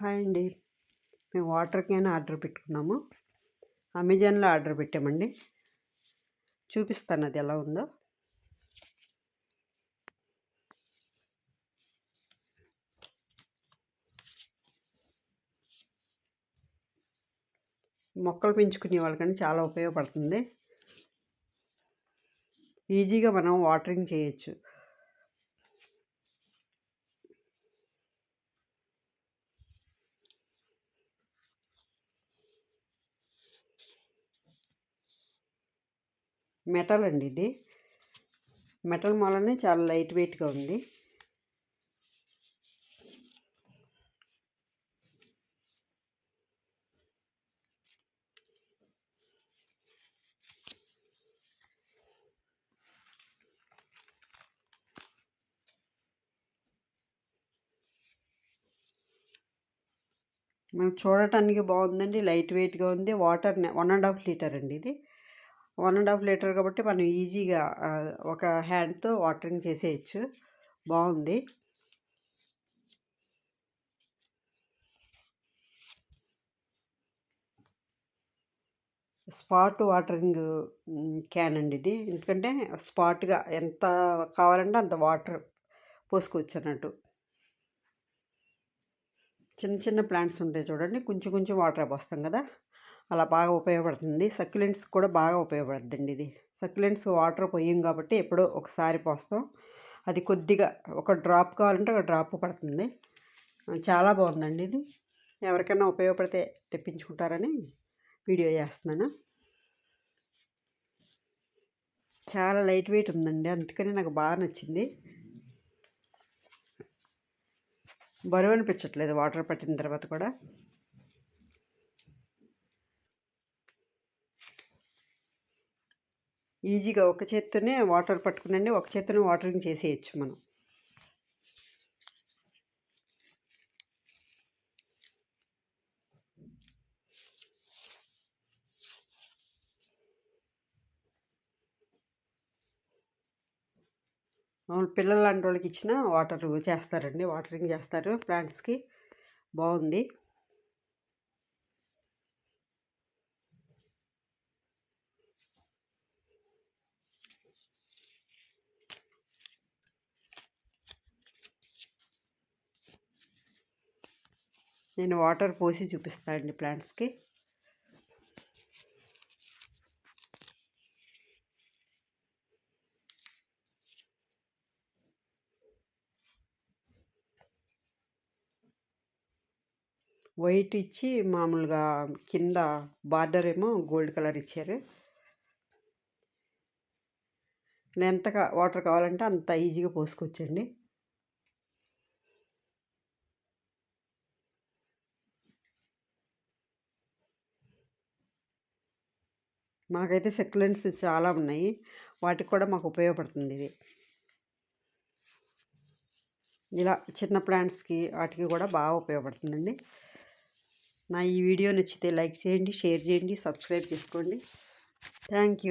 Hi అండి. మేము water can order పెట్టుకున్నాము. అమెజాన్లో ఆర్డర్ పెట్టామండి. చూపిస్తాను అది ఎలా ఉందో. మొక్కలు పెంచుకునే వాళ్ళకని చాలా ఉపయోగపడుతుంది. ఈజీగా మనం వాటరింగ్ చేయొచ్చు. మెటల్ అండి ఇది. మెటల్ మూలనే చాలా లైట్ వెయిట్గా ఉంది. మనకు చూడటానికి బాగుందండి. లైట్ వెయిట్గా ఉంది. Water one and half litre అండి ఇది. వన్ అండ్ హాఫ్ లీటర్ కాబట్టి మనం ఈజీగా ఒక హ్యాండ్తో వాటరింగ్ చేసేయచ్చు. బాగుంది. స్పాట్ వాటరింగ్ క్యాన్ అండి ఇది. ఎందుకంటే స్పాట్గా ఎంత కావాలంటే అంత వాటర్ పోసుకోవచ్చు అన్నట్టు చిన్న చిన్న ప్లాంట్స్ ఉంటాయి చూడండి. కొంచెం కొంచెం వాటర్ పోస్తాం కదా. అలా బాగా ఉపయోగపడుతుంది. సక్యులెంట్స్ కూడా బాగా ఉపయోగపడుతుందండి ఇది. సక్యులెంట్స్ వాటర్ పోయాం కాబట్టి ఎప్పుడో ఒకసారి పోస్తాం. అది కొద్దిగా ఒక డ్రాప్ కావాలంటే ఒక డ్రాప్ పడుతుంది. చాలా బాగుందండి ఇది. ఎవరికైనా ఉపయోగపడితే తెప్పించుకుంటారని వీడియో చేస్తున్నాను. చాలా లైట్ వెయిట్ ఉందండి. అందుకని నాకు బాగా నచ్చింది. బరువు అనిపించట్లేదు వాటర్ పట్టిన తర్వాత కూడా. ఈజీగా ఒక చేత్తోనే వాటర్ పట్టుకునండి ఒక చేత్తోనే వాటరింగ్ చేసేయచ్చు మనం. మామూలు పిల్లలు లాంటి వాళ్ళకి ఇచ్చిన వాటర్ చేస్తారండి వాటరింగ్ చేస్తారు ప్లాంట్స్కి. బాగుంది. నేను వాటర్ పోసి చూపిస్తానండి ప్లాంట్స్కి. వైట్ ఇచ్చి మామూలుగా కింద బార్డర్ ఏమో గోల్డ్ కలర్ ఇచ్చారు. ఎంత వాటర్ కావాలంటే అంత ఈజీగా పోసుకోవచ్చండి. మాకైతే సెక్యులెంట్స్ చాలా ఉన్నాయి. వాటికి కూడా మాకు ఉపయోగపడుతుంది ఇది. ఇలా చిన్న ప్లాంట్స్కి వాటికి కూడా బాగా ఉపయోగపడుతుందండి. నా ఈ వీడియో నచ్చితే లైక్ చేయండి షేర్ చేయండి సబ్స్క్రైబ్ చేసుకోండి. Thank you.